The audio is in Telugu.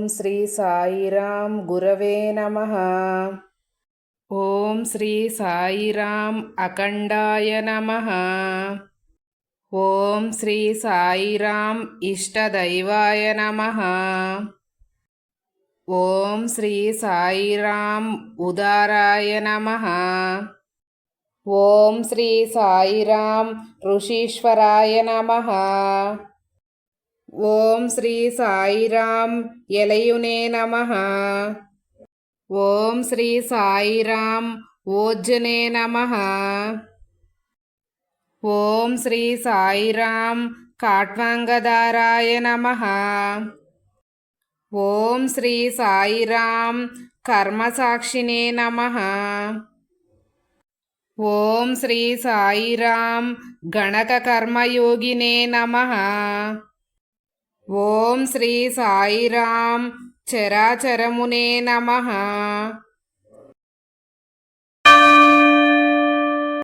ఓం శ్రీ సాయిరాం గురవే నమ. ఓం శ్రీ సాయిరాం అఖండాయ నమ. ఓం శ్రీ సాయిరాం ఇష్టదైవాయ నమ. ఓం శ్రీ సాయిరాం ఉదారాయ నమ. ఓం శ్రీ సాయిరాం ఋషీశ్వరాయ నమ. ఓం శ్రీ సాయిరాం ఎలయునే నమ. ఓం శ్రీ సాయిరాం ఓజ్జనే నమ. ఓం శ్రీ సాయిరాం కాట్వాంగదారాయ నమ. ఓం శ్రీ సాయిరాం కర్మసాక్షినే నమ. ఓం శ్రీ సాయిరాం గణక కర్మయోగినే నమ. ఓం శ్రీ సాయిరాం చరాచరమునే నమ.